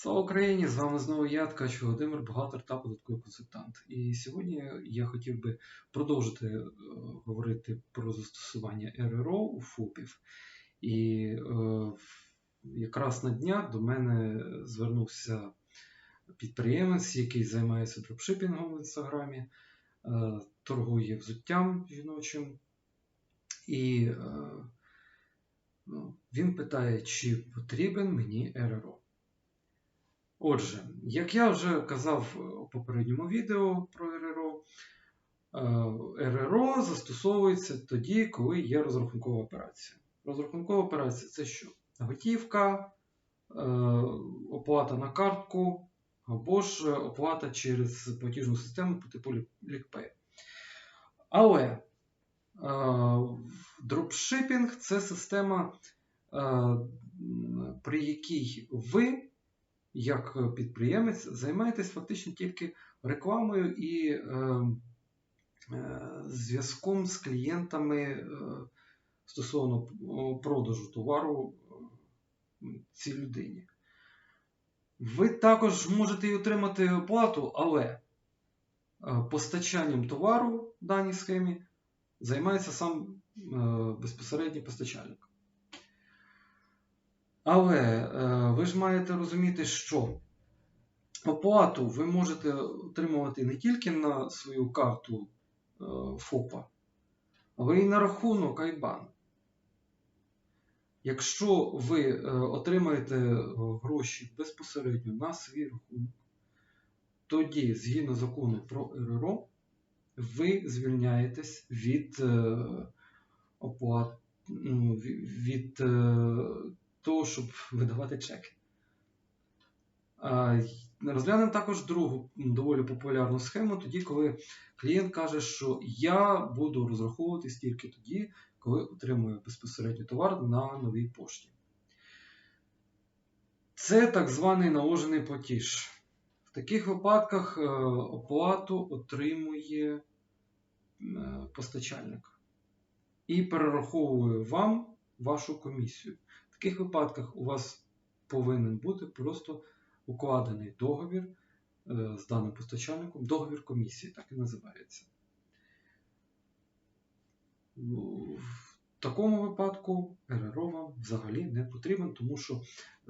Слава Україні! З вами знову я, Ткач Володимир, бухгалтер та податковий консультант. І сьогодні я хотів би продовжити е, говорити про застосування РРО у ФОПів. І е, якраз на днях до мене звернувся підприємець, який займається дропшипінгом в інстаграмі, е, торгує взуттям жіночим. І е, ну, він питає, чи потрібен мені РРО. Отже, як я вже казав у попередньому відео про РРО, е, РРО застосовується тоді, коли є розрахункова операція. Розрахункова операція це що? Готівка, е, оплата на картку або ж оплата через платіжну систему по типу LickPay. Але е, дропшипінг це система, е, при якій ви як підприємець займаєтесь фактично тільки рекламою і е, е, зв'язком з клієнтами е, стосовно продажу товару е, цій людині. Ви також можете і отримати оплату, але е, постачанням товару в даній схемі займається сам е, безпосередній постачальник. Але е, ви ж маєте розуміти, що оплату ви можете отримувати не тільки на свою карту е, ФОПа, але й на рахунок Айбан. Якщо ви е, отримаєте гроші безпосередньо на свій рахунок, тоді, згідно закону про РРО, ви звільняєтесь від оплат, ну, ві- від того, щоб видавати чеки. Розглянемо також другу доволі популярну схему, тоді, коли клієнт каже, що я буду розраховуватись тільки тоді, коли отримую безпосередньо товар на новій пошті. Це так званий наложений платіж. В таких випадках е, оплату отримує е, постачальник і перераховує вам вашу комісію. В таких випадках у вас повинен бути просто укладений договір е, з даним постачальником, договір комісії, так і називається. Ну, В такому випадку РРО вам взагалі не потрібен, тому що е,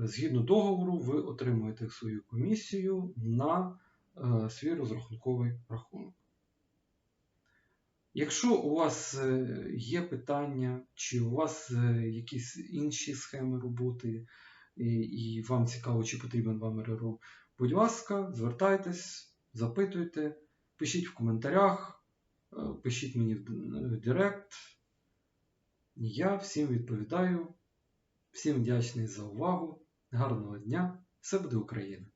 згідно договору ви отримуєте свою комісію на е, свій розрахунковий рахунок. Якщо у вас е, є питання, чи у вас е, якісь інші схеми роботи, і, вам цікаво, чи потрібен вам РРО, будь ласка, звертайтесь, запитуйте, пишіть в коментарях, е, пишіть мені в Директ. Я всім відповідаю. Всім вдячний за увагу. Гарного дня! Все буде Україна!